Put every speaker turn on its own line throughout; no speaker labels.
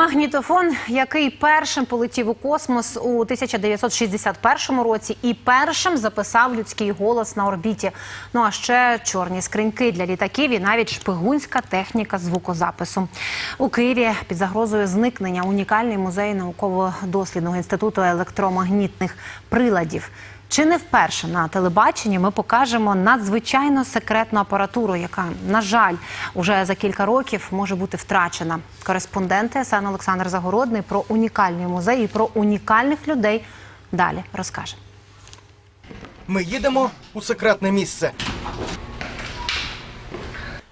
Магнітофон, який першим полетів у космос у 1961 році, і першим записав людський голос на орбіті. Ну а ще чорні скриньки для літаків і навіть шпигунська техніка звукозапису. У Києві під загрозою зникнення унікальний музей науково-дослідного інституту електромагнітних приладів. Чи не вперше на телебаченні ми покажемо надзвичайно секретну апаратуру, яка, на жаль, уже за кілька років може бути втрачена. Кореспондент СН Олександр Загородний про унікальний музей і про унікальних людей далі розкаже.
Ми їдемо у секретне місце.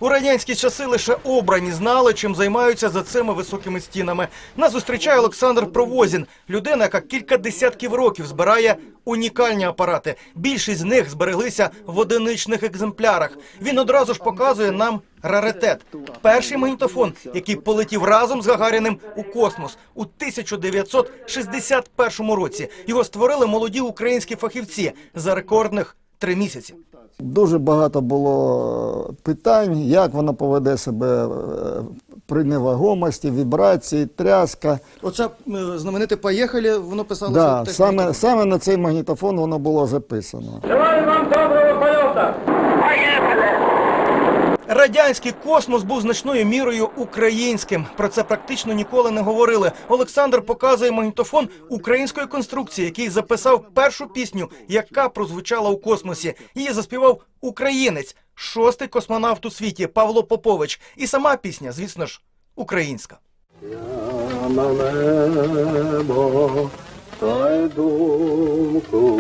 У радянські часи лише обрані знали, чим займаються за цими високими стінами. Нас зустрічає Олександр Провозін, людина, яка кілька десятків років збирає унікальні апарати. Більшість з них збереглися в одиничних екземплярах. Він одразу ж показує нам раритет. Перший магнітофон, який полетів разом з Гагаріним у космос у 1961 році. Його створили молоді українські фахівці за рекордних три місяці.
Дуже багато було питань, як воно поведе себе е, при невагомості, вібрації, тряска.
Оце е, знамените «Поїхали», воно писалося.
Да, саме, саме на цей магнітофон воно було записано.
Желаю вам доброго полета!
Радянський космос був значною мірою українським. Про це практично ніколи не говорили. Олександр показує магнітофон української конструкції, який записав першу пісню, яка прозвучала у космосі. Її заспівав українець, шостий космонавт у світі Павло Попович. І сама пісня, звісно ж, українська.
На небо, та й думку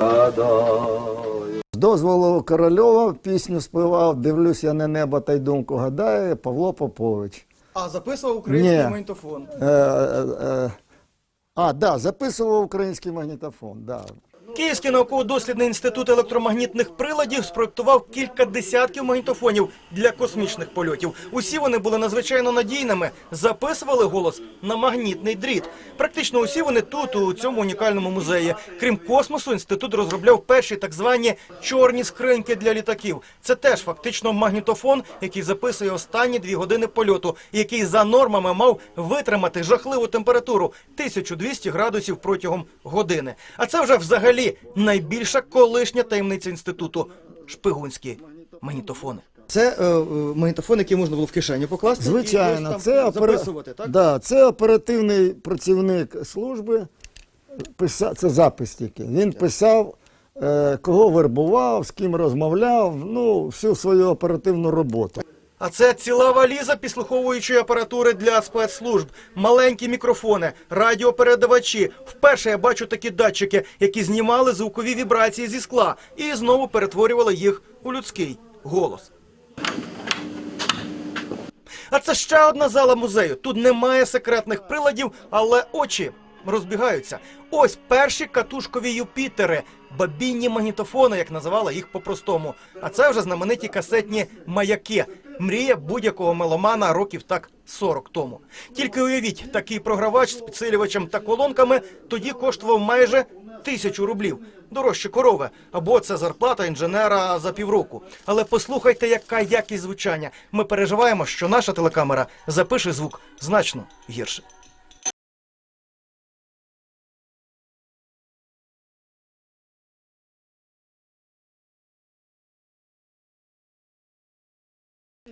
гадаю.
Дозволу Корольова пісню співав Дивлюсь я на небо та й думку гадає Павло Попович.
А записував український
Ні.
магнітофон.
Е, е, е, а, да, записував український магнітофон. Да.
Київський науково-дослідний інститут електромагнітних приладів спроектував кілька десятків магнітофонів для космічних польотів. Усі вони були надзвичайно надійними, записували голос на магнітний дріт. Практично усі вони тут, у цьому унікальному музеї. Крім космосу, інститут розробляв перші так звані чорні скриньки для літаків. Це теж фактично магнітофон, який записує останні дві години польоту, який за нормами мав витримати жахливу температуру 1200 градусів протягом години. А це вже взагалі найбільша колишня таємниця інституту шпигунські магнітофони. Це е, магнітофон, який можна було в кишені покласти.
Звичайно, це, опера- Да, це оперативний працівник служби, писа... це запис тільки. Він писав, е, кого вербував, з ким розмовляв, ну, всю свою оперативну роботу.
А це ціла валіза підслуховуючої апаратури для спецслужб, маленькі мікрофони, радіопередавачі. Вперше я бачу такі датчики, які знімали звукові вібрації зі скла і знову перетворювали їх у людський голос. А це ще одна зала музею. Тут немає секретних приладів, але очі розбігаються. Ось перші катушкові Юпітери, бабінні магнітофони, як називали їх по-простому. А це вже знамениті касетні маяки. Мрія будь-якого меломана років так 40 тому. Тільки уявіть, такий програвач з підсилювачем та колонками тоді коштував майже тисячу рублів. Дорожче корови, або це зарплата інженера за півроку. Але послухайте, яка якість звучання. Ми переживаємо, що наша телекамера запише звук значно гірше.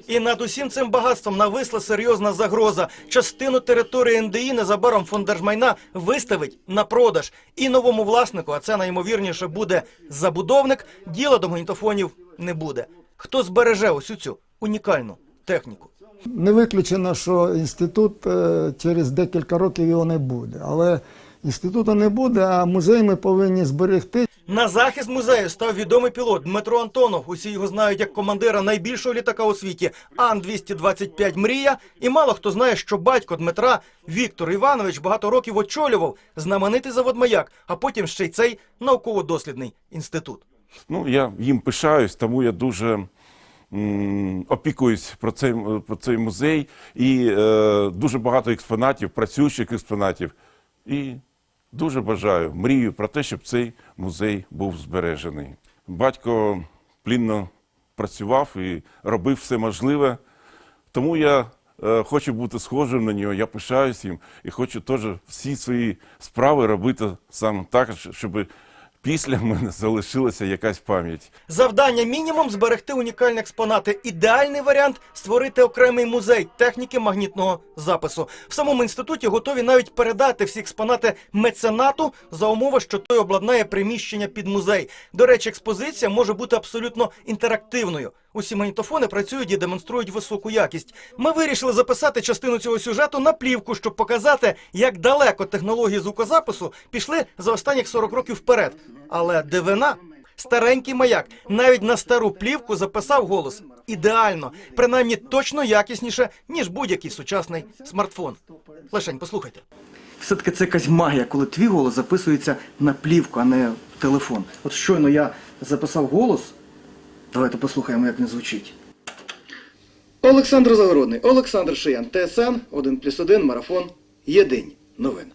І над усім цим багатством нависла серйозна загроза. Частину території НДІ незабаром фонд держмайна виставить на продаж. І новому власнику, а це найімовірніше буде забудовник, діла до магнітофонів не буде. Хто збереже усю цю унікальну техніку?
Не виключено, що інститут е, через декілька років його не буде. Але інституту не буде, а музей ми повинні зберегти.
На захист музею став відомий пілот Дмитро Антонов. Усі його знають як командира найбільшого літака у світі Ан-225 Мрія. І мало хто знає, що батько Дмитра Віктор Іванович багато років очолював знаменитий завод маяк, а потім ще й цей науково-дослідний інститут.
Ну, я їм пишаюсь, тому я дуже опікуюсь про цей, про цей музей і е, дуже багато експонатів, працюючих експонатів. І дуже бажаю, мрію про те, щоб цей музей був збережений. Батько плінно працював і робив все можливе, тому я е, хочу бути схожим на нього, я пишаюсь їм і хочу теж всі свої справи робити саме так, щоб після мене залишилася якась пам'ять.
Завдання мінімум зберегти унікальні експонати. Ідеальний варіант створити окремий музей техніки магнітного запису. В самому інституті готові навіть передати всі експонати меценату за умови, що той обладнає приміщення під музей. До речі, експозиція може бути абсолютно інтерактивною. Усі магнітофони працюють і демонструють високу якість. Ми вирішили записати частину цього сюжету на плівку, щоб показати, як далеко технології звукозапису пішли за останніх 40 років вперед. Але дивина. Старенький маяк навіть на стару плівку записав голос ідеально, принаймні точно якісніше, ніж будь-який сучасний смартфон. Лишень, послухайте.
Все-таки це якась магія, коли твій голос записується на плівку, а не в телефон. От щойно я записав голос. Давайте послухаємо, як він звучить. Олександр Загородний, Олександр Шиян, ТСН 1+,1, Марафон. Єдині новини.